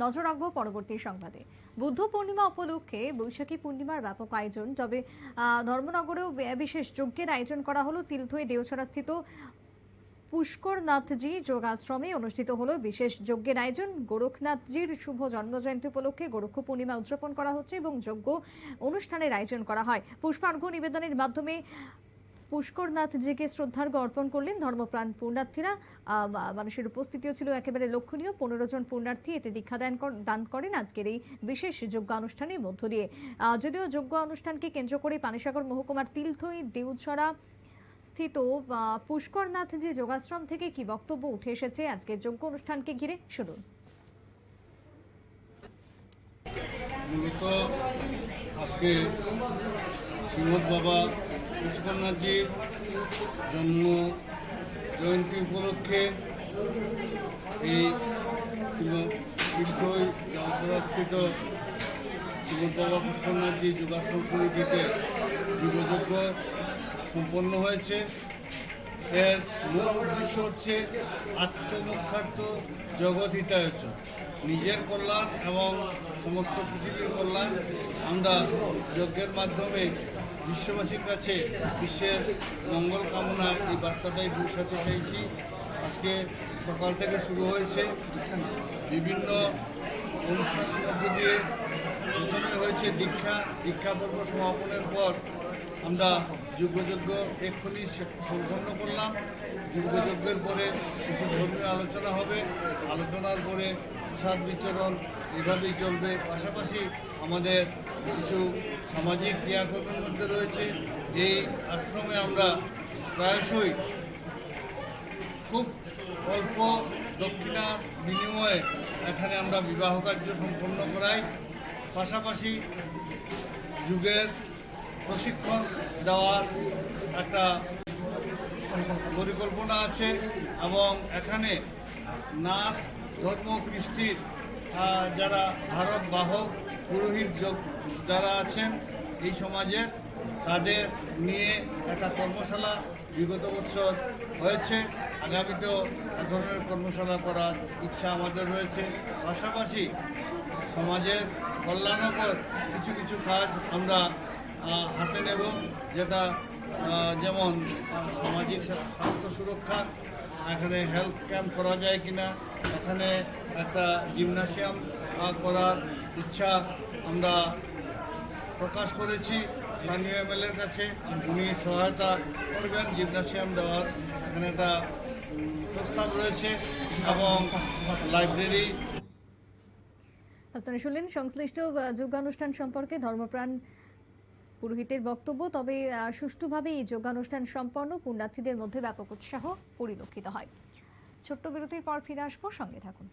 নজর রাখব পরবর্তী সংবাদে। বুদ্ধ পূর্ণিমা উপলক্ষে বৈশাখী পূর্ণিমার ব্যাপক আয়োজন, তবে ধর্মনগরেও বিশেষ যজ্ঞের আয়োজন করা হলো। তিলথই দেওছড়া স্থিত পুষ্করনাথজি যোগাশ্রমে অনুষ্ঠিত হলো বিশেষ যজ্ঞের আয়োজন। গোরখনাথজির শুভ জন্মজয়ন্তী উপলক্ষে গোরক্ষ পূর্ণিমা উদযাপন করা হচ্ছে এবং যজ্ঞ অনুষ্ঠানের আয়োজন করা হয়। পুষ্পার্ঘ্য নিবেদনের মাধ্যমে পুষ্করনাথজিকে শ্রদ্ধার্ঘ্য অর্পণ করলেন ধর্মপ্রাণ পুণ্যার্থীরা। মানুষের উপস্থিতিও ছিল একেবারে লক্ষণীয়। পনেরো জন পুণ্যার্থী এতে দীক্ষা দান করেন আজকের এই বিশেষ যোগ্য অনুষ্ঠানের মধ্য দিয়ে। যদিও যজ্ঞ অনুষ্ঠানকে কেন্দ্র করে পানিসাগর মহকুমার তিলথই, দেউছড়া স্থিত পুষ্করনাথজি যোগাশ্রম থেকে কি বক্তব্য উঠে এসেছে আজকের যোগ্য অনুষ্ঠানকে ঘিরে? শুনুন। আজকে শ্রীমদ বাবা পুষ্করনাথজির জন্ম জয়ন্তী উপলক্ষে এই তীর্থই জগৎস্থিত শ্রীমদ বাবা পুষ্করনাথজি কমিটিতে যুগযজ্ঞ সম্পন্ন হয়েছে। এর মূল উদ্দেশ্য হচ্ছে আত্মমুখার্থ জগৎ হিতায়চ নিজের কল্যাণ এবং সমস্ত পৃথিবীর কল্যাণ আমরা যজ্ঞের মাধ্যমে বিশ্ববাসীর কাছে বিশ্বের মঙ্গল কামনা এই বার্তাটাই পৌঁছাতে চাইছি। আজকে সকাল থেকে শুরু হয়েছে। বিভিন্ন অনুষ্ঠানের মধ্য দিয়ে প্রথমে হয়েছে দীক্ষা। দীক্ষা পর্ব সমাপনের পর আমরা যুগযজ্ঞ এক্ষুনি সম্পন্ন করলাম। যুগযজ্ঞের পরে কিছু ধর্মীয় আলোচনা হবে। আলোচনার পরে প্রসাদ বিতরণ এভাবেই চলবে। পাশাপাশি আমাদের কিছু সামাজিক ক্রিয়াকর্মের মধ্যে রয়েছে। এই আশ্রমে আমরা প্রায়শই খুব অল্প দক্ষিণা বিনিময়ে এখানে আমরা বিবাহ কার্য সম্পন্ন করাই। পাশাপাশি যুগের প্রশিক্ষণ দেওয়ার একটা পরিকল্পনা আছে এবং এখানে নাথ ধর্ম কৃষ্টির যারা ধারক বাহক পুরোহিত যোগ- যারা আছেন এই সমাজে, তাদের নিয়ে একটা কর্মশালা বিগত বছর হয়েছে। আগামীতেও এক ধরনের কর্মশালা করার ইচ্ছা আমাদের রয়েছে। পাশাপাশি সমাজের কল্যাণকর কিছু কিছু কাজ আমরা হাতে নেব, যেটা যেমন সামাজিক স্বাস্থ্য সুরক্ষা এখানে হেলথ ক্যাম্প করা যায় কিনা, এখানে একটা জিমনাসিয়াম করার ইচ্ছা আমরা প্রকাশ করেছি স্থানীয় এমএলএর কাছে। উনি সহায়তা করবেন জিমনাসিয়াম দেওয়ার এখানে একটা প্রস্তাব রয়েছে এবং লাইব্রেরি আপনারা শুনলেন সংশ্লিষ্ট যোগানুষ্ঠান সম্পর্কে ধর্মপ্রাণ পুরোহিতের বক্তব্য, তবে সুষ্ঠুভাবে এই যোগানুষ্ঠান সম্পন্ন পুণ্যার্থীদের মধ্যে ব্যাপক উৎসাহ পরিলক্ষিত হয়। ছোট্ট বিরতির পর ফিরে আসব, সঙ্গে থাকুন।